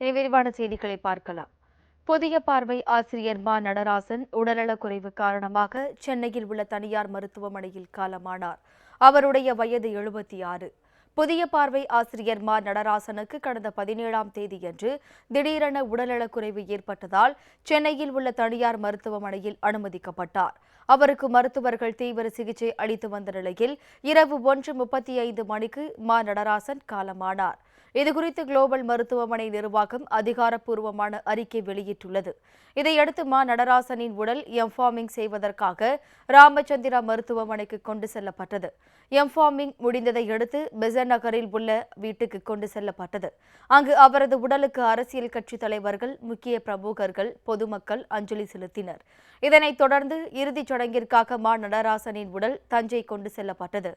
இனி விரிவான செய்திகளை பார்க்கலாம். புதிய பார்வை ஆசிரியர் மா. நடராசன் உடல்நலக்குறைவு காரணமாக சென்னையில் உள்ள தனியார் மருத்துவமனையில் காலமானார். அவருடைய வயது எழுபத்தி ஆறு. புதிய பார்வை ஆசிரியர் மா. நடராசனுக்கு கடந்த பதினேழாம் தேதியன்று திடீரென உடல்நலக்குறைவு ஏற்பட்டதால் சென்னையில் உள்ள தனியார் மருத்துவமனையில் அனுமதிக்கப்பட்டார். அவருக்கு மருத்துவர்கள் தீவிர சிகிச்சை அளித்து வந்த நிலையில் இரவு ஒன்று முப்பத்தி ஐந்து மணிக்கு மா. நடராசன் காலமானார். இதுகுறித்து குளோபல் மருத்துவமனை நிர்வாகம் அதிகாரப்பூர்வமான அறிக்கை வெளியிட்டுள்ளது. இதையடுத்து மா. நடராசனின் உடல் எம்ஃபார்மிங் செய்வதற்காக ராமச்சந்திரா மருத்துவமனைக்கு கொண்டு செல்லப்பட்டது. எம்ஃபார்மிங் முடிந்ததை அடுத்து பெசன் நகரில் உள்ள வீட்டுக்கு கொண்டு செல்லப்பட்டது. அங்கு அவரது உடலுக்கு அரசியல் கட்சி தலைவர்கள் முக்கிய பிரமுகர்கள் பொதுமக்கள் அஞ்சலி செலுத்தினர். இதனைத் தொடர்ந்து இறுதிச் சடங்கிற்காக மா நடராசனின் உடல் தஞ்சை கொண்டு செல்லப்பட்டது.